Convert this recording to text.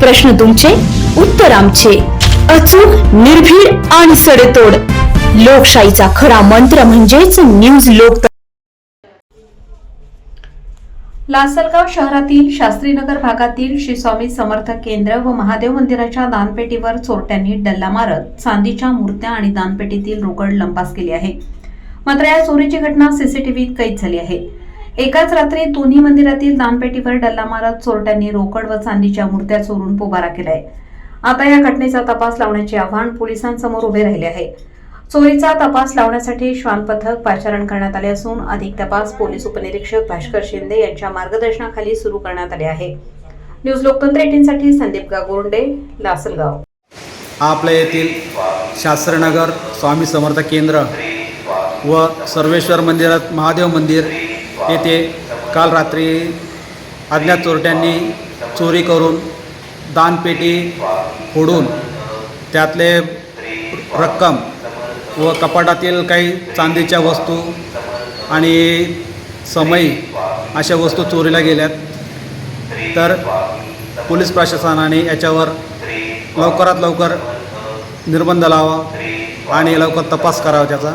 प्रश्न तुमचे उत्तर आमचे. अचूक निर्भीड आणि सडेतोड. लोकशाहीचा खरा मंत्र म्हणजेच न्यूज लोक लासलगाव शहरातील शास्त्रीनगर भागातील श्री स्वामी समर्थ केंद्र व महादेव मंदिराच्या दानपेटीवर चोरट्यांनी डल्ला मारत चांदीच्या मूर्त्या आणि दानपेटीतील रोकड लंपास केली आहे. मात्र या चोरीची घटना सीसीटीव्हीत कैद झाली आहे. एकाच रात्री दोन्ही मंदिरातील दानपेटीवर डल्ला मारत चोरट्यांनी रोकड व चांदीच्या मूर्त्या चोरून पोबारा केलाय. आता या घटनेचा तपास लावण्याचे आव्हान पोलिसांसमोर उभे राहिले आहे. चोरीचा तपास लावण्यासाठी श्वान पथक पाचारण करण्यात आले असून अधिक तपास पोलीस उपनिरीक्षक भास्कर शिंदे यांच्या मार्गदर्शनाखाली सुरू करण्यात आले आहे. न्यूज लोकतंत्र एटीनसाठी संदीप गागोंडे लासलगाव. आपल्या येथील शास्त्रनगर स्वामी समर्थ केंद्र व सर्वेश्वर मंदिरात महादेव मंदिर येथे काल रात्री अज्ञात चोरट्यांनी चोरी करून दानपेटी फोडून त्यातले रक्कम व कपाटातील काही चांदीच्या वस्तू आणि समई अशा वस्तू चोरीला गेल्यात. तर पोलीस प्रशासनाने याच्यावर लवकरात लवकर निर्बंध लावा आणि लवकर तपास करावा त्याचा.